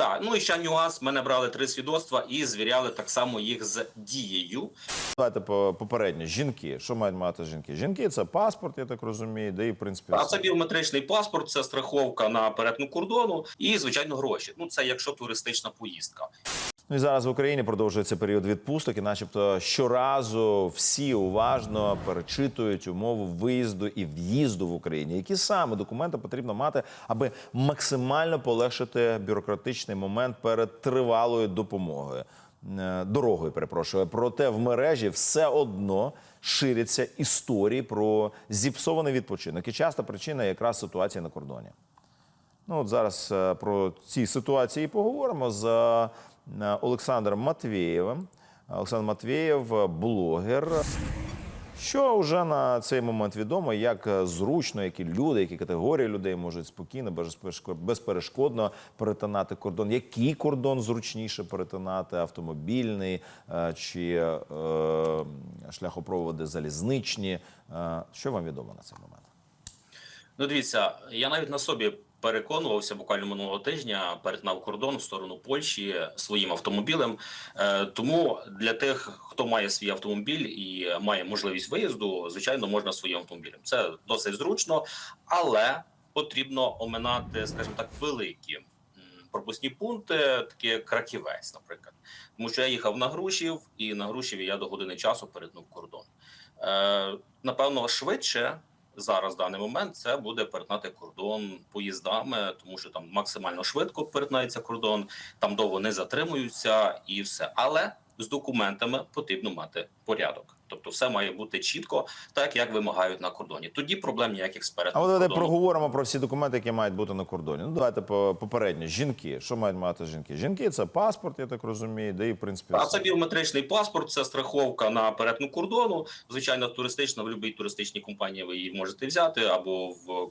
Так, ну і ще нюанс. Мене брали три свідоцтва і звіряли так само їх з дією. Давайте по- попередньо. Жінки. Що мають мати жінки? Жінки це паспорт, я так розумію, де і в принципі. А це біометричний паспорт, це страховка на перетину кордону і звичайно гроші. Ну це якщо туристична поїздка. Ну і зараз в Україні продовжується період відпусток, і, начебто, щоразу всі уважно перечитують умови виїзду і в'їзду в Україні. Які саме документи потрібно мати, аби максимально полегшити бюрократичний момент перед тривалою допомогою Е, дорогою? Перепрошую, проте в мережі все одно ширяться історії про зіпсований відпочинок. І часто причина якраз ситуація на кордоні. Ну, от зараз е, про ці ситуації поговоримо з Олександром Матвєєвим. Олександр Матвєєв, е, блогер. Що вже на цей момент відомо, як е, зручно, які люди, які категорії людей можуть спокійно, безперешкодно перетинати кордон. Який кордон зручніше перетинати? Автомобільний е, чи е, шляхопроводи залізничні? Е, Що вам відомо на цей момент? Ну, дивіться, я навіть на собі переконувався буквально минулого тижня, перетинав кордон в сторону Польщі своїм автомобілем. Е, тому для тих, хто має свій автомобіль і має можливість виїзду, звичайно, можна своїм автомобілем. Це досить зручно, але потрібно оминати, скажімо так, великі. Пропускні пункти, такі як краківець, наприклад, тому що я їхав на Грушів, і на Грушіві я до години часу перетнув кордон. Е, напевно, швидше зараз в даний момент це буде перетнати кордон поїздами, тому що там максимально швидко перетинається кордон, там довго не затримуються і все. Але з документами потрібно мати порядок. Тобто, все має бути чітко, так як вимагають на кордоні. Тоді проблем ніяких з А от давайте проговоримо про всі документи, які мають бути на кордоні. Ну давайте по- попередньо. Жінки. Що мають мати жінки? Жінки це паспорт, я так розумію, де і в принципі. А це біометричний паспорт, це страховка на перетину кордону. Звичайно, туристична в будь-якій туристичній компанії ви її можете взяти або в.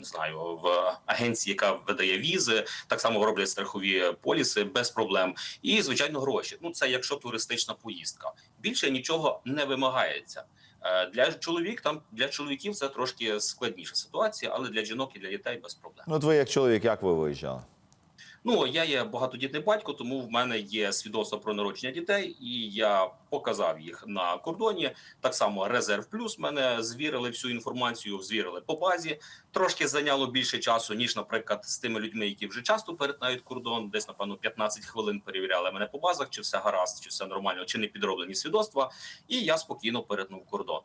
Не знаю, в агенції, яка видає візи, так само роблять страхові поліси без проблем. І звичайно, гроші. Ну це якщо туристична поїздка. Більше нічого не вимагається. Е, Для чоловік там для чоловіків це трошки складніша ситуація, але для жінок і для дітей без проблем. Ну, от ви як чоловік, як ви виїжджали? Ну я є багатодітний батько, тому в мене є свідоцтво про народження дітей, і я показав їх на кордоні. Так само резерв плюс мене звірили всю інформацію, звірили по базі. Трошки зайняло більше часу, ніж, наприклад, з тими людьми, які вже часто перетинають кордон. Десь напевно 15 хвилин перевіряли мене по базах, чи все гаразд, чи все нормально, чи не підроблені свідоцтва. І я спокійно перетнув кордон.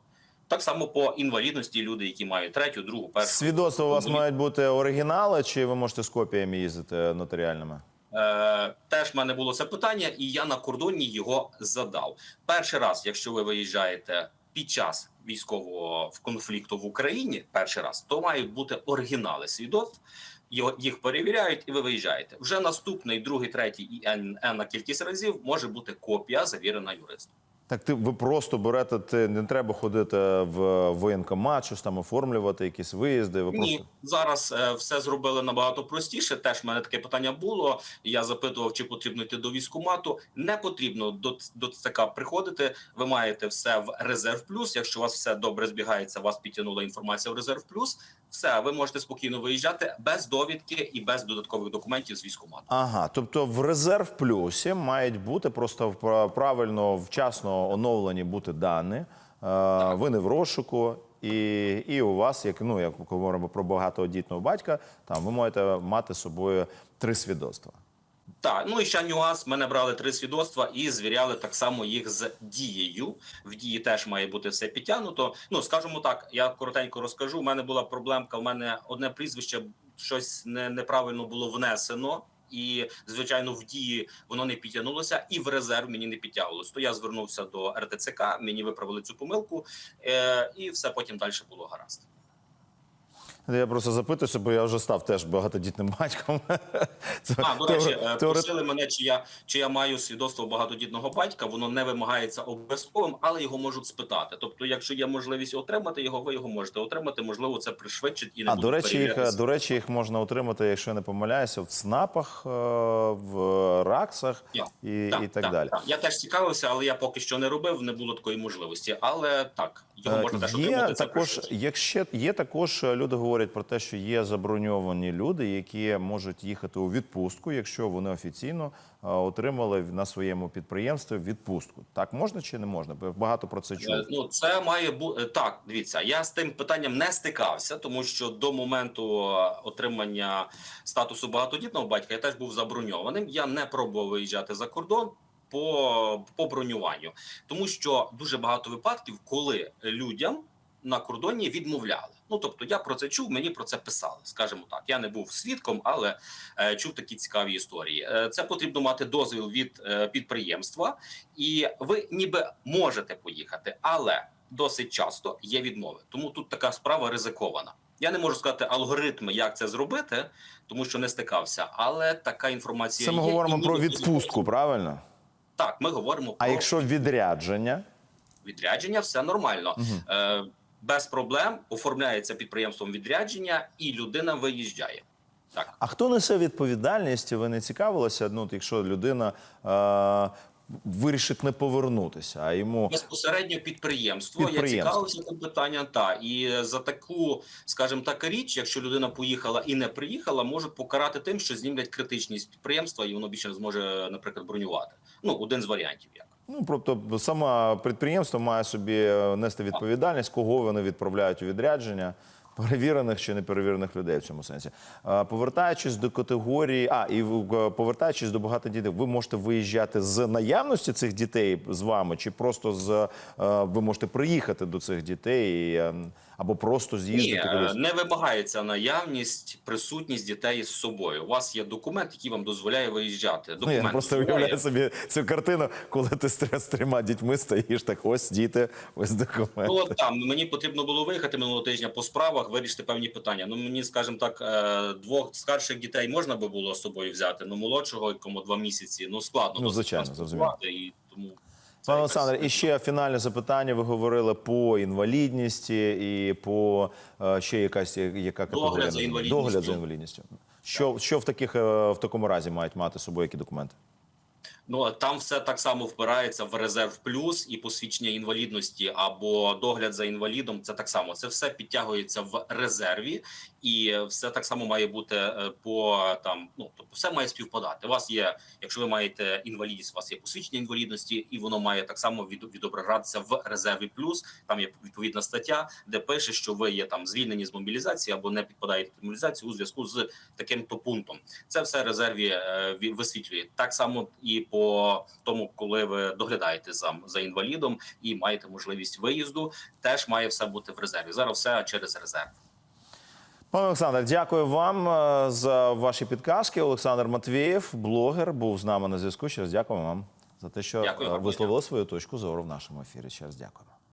Так само по інвалідності люди, які мають третю, другу, першу Свідоцтва у вас Тому- мають бути оригінали, чи ви можете з копіями їздити нотаріальними? Е, теж в мене було це питання, і я на кордоні його задав. Перший раз, якщо ви виїжджаєте під час військового конфлікту в Україні, перший раз, то мають бути оригінали свідоцтв. Їх перевіряють, і ви виїжджаєте. Вже наступний, другий, третій і n, n кількість разів може бути копія завірена юристом. Так ти ви просто берете, ти не треба ходити в воєнкомат, щось там оформлювати, якісь виїзди. Ви Ні, просто зараз е, все зробили набагато простіше. Теж в мене таке питання було. Я запитував, чи потрібно йти до військкомату. Не потрібно до, до ЦК приходити. Ви маєте все в резерв плюс. Якщо у вас все добре збігається, вас підтягнула інформація в резерв плюс. Все, ви можете спокійно виїжджати без довідки і без додаткових документів з військкомату. ага. Тобто в резерв плюсі мають бути просто правильно, вчасно оновлені бути дані. Е, Ви не в розшуку. І, і у вас, як ну як говоримо про багатодітного батька, там ви можете мати з собою три свідоцтва. Так, ну і ще нюанс. Ми набрали три свідоцтва і звіряли так само їх з дією. В дії теж має бути все підтягнуто. Ну скажімо так, я коротенько розкажу. У мене була проблемка. У мене одне прізвище щось не, неправильно було внесено. І звичайно, в дії воно не підтягнулося, і в резерв мені не підтягувалося. То я звернувся до РТЦК, мені виправили цю помилку, е, і все потім далі було гаразд. Я просто запитуюся, бо я вже став теж багатодітним батьком. А, до речі, е, просили мене, чи я чи я маю свідоцтво багатодітного батька. Воно не вимагається обов'язковим, але його можуть спитати. Тобто, якщо є можливість отримати його, ви його можете отримати. Можливо, це пришвидшить і не А до речі, їх до речі, їх можна отримати, якщо я не помиляюся, в ЦНАПах, е, в РАКСах і, Так, і так, далі. так. Я теж цікавився, але я поки що не робив, не було такої можливості. Але так, його Е, можна теж отримати. Це також, якщо є також е, люди говорять. Говорять про те, що є заброньовані люди, які можуть їхати у відпустку, якщо вони офіційно е, отримали на своєму підприємстві відпустку. Так можна чи не можна? Багато про це чув. Е, Ну, це має бути так. Дивіться, я з тим питанням не стикався, тому що до моменту е, отримання статусу багатодітного батька я теж був заброньованим. Я не пробував виїжджати за кордон. По, по бронюванню, тому що дуже багато випадків, коли людям на кордоні відмовляли. Ну тобто, я про це чув, мені про це писали. Скажімо так, я не був свідком, але е, чув такі цікаві історії. Е, це потрібно мати дозвіл від е, підприємства, і ви ніби можете поїхати, але досить часто є відмови. Тому тут така справа ризикована. Я не можу сказати алгоритми, як це зробити, тому що не стикався. Але така інформація Це ми є, говоримо про відпустку, правильно? Так, ми говоримо А про якщо відрядження, відрядження, все нормально. Е, без проблем оформляється підприємством відрядження, і людина виїжджає. Так. а хто несе відповідальність? Ви не цікавилися? Ну, якщо людина е, вирішить не повернутися, а йому Безпосередньо підприємство. Я Підприємство. цікавився цим питанням. Та і за таку, скажімо так, річ, якщо людина поїхала і не приїхала, можуть покарати тим, що знімлять критичність підприємства, і воно більше не зможе, наприклад, бронювати. Ну один з варіантів як. Ну, тобто, саме підприємство має собі е, нести відповідальність, кого вони відправляють у відрядження, перевірених чи неперевірених людей в цьому сенсі. Повертаючись до категорії, а і повертаючись до багатодітних, ви можете виїжджати з наявності цих дітей з вами, чи просто з е, ви можете приїхати до цих дітей е, або просто з'їздити кудись. не вимагається наявність, присутність дітей з собою. У вас є документ, який вам дозволяє виїжджати. Ну, Документ я просто дозволяє. уявляю собі цю картину, коли ти з, трьома- з трьома дітьми стоїш, так ось діти, ось документ. Ну от там мені потрібно було виїхати минулого тижня по справах, вирішити певні питання. Ну мені, скажімо так, е, двох старших дітей можна би було з собою взяти. Ну молодшого, якому два місяці, ну складно Ну, звичайно, транспортувати, і тому Пане Олександр, і ще фінальне запитання. Ви говорили по інвалідності і по е, ще якась яка категорія догляд за інвалідністю. Що, що в таких е, в такому разі мають мати з собою які документи? Ну там все так само впирається в резерв плюс і посвідчення інвалідності або догляд за інвалідом. Це так само. Це все підтягується в резерві, і все так само має бути е, по там. Ну тобто, все має співпадати. У вас є, якщо ви маєте інвалідність, у вас є посвідчення інвалідності, і воно має так само від, відображатися в резерві плюс. Там є відповідна стаття, де пише, що ви є там звільнені з мобілізації або не підпадаєте під мобілізацію у зв'язку з таким то пунктом. Це все резерві е, висвітлює. Так само і по тому, коли ви доглядаєте за, за інвалідом і маєте можливість виїзду, теж має все бути в резерві. Зараз все через резерв. Пане Олександр, дякую вам е, за ваші підказки. Олександр Матвієв, блогер, був з нами на зв'язку. Ще раз дякуємо вам за те, що Дякую, е, висловили свою точку зору в нашому ефірі. Ще раз дякуємо.